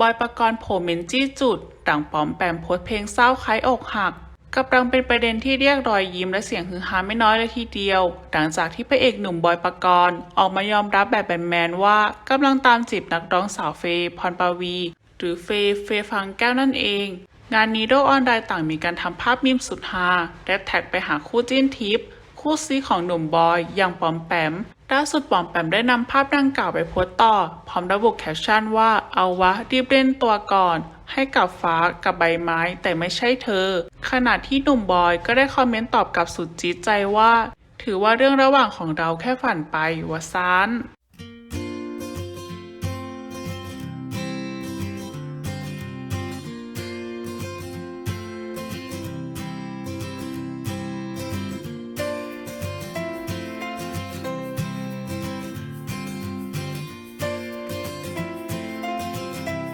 บอยประกรณ์โผเมนจี้จุดดังปอมแปมโพสเพลงเศร้าคล้ายอกหักกำลังเป็นประเด็นที่เรียกรอยยิ้มและเสียงฮือฮาไม่น้อยเลยทีเดียว หลังจากที่พระเอกหนุ่มบอยประกรณ์ออกมายอมรับแบบแมนๆว่ากำลังตามจีบนักร้องสาวเฟย์พรปวี หรือเฟย์เฟย์ฟังแก้วนั่นเอง งานนี้โลกออนไลน์ต่างมีการทำภาพมิมสุดฮาและแท็กไปหาคู่จิ้นทิปคู่ซีของหนุ่มบอยอย่างปอมแปม ล่าสุดปอมแปมได้นำภาพดังกล่าวไปโพสต์ต่อ พร้อมระบุแคปชั่นว่า เอาวะรีบเล่นตัวก่อน ให้กับฟ้ากับใบไม้ แต่ไม่ใช่เธอ ขณะที่หนุ่มบอยก็ได้คอมเมนต์ตอบกลับสุดจี๊ดใจว่า ถือว่าเรื่องระหว่างของเราแค่ฝันไปวะซาน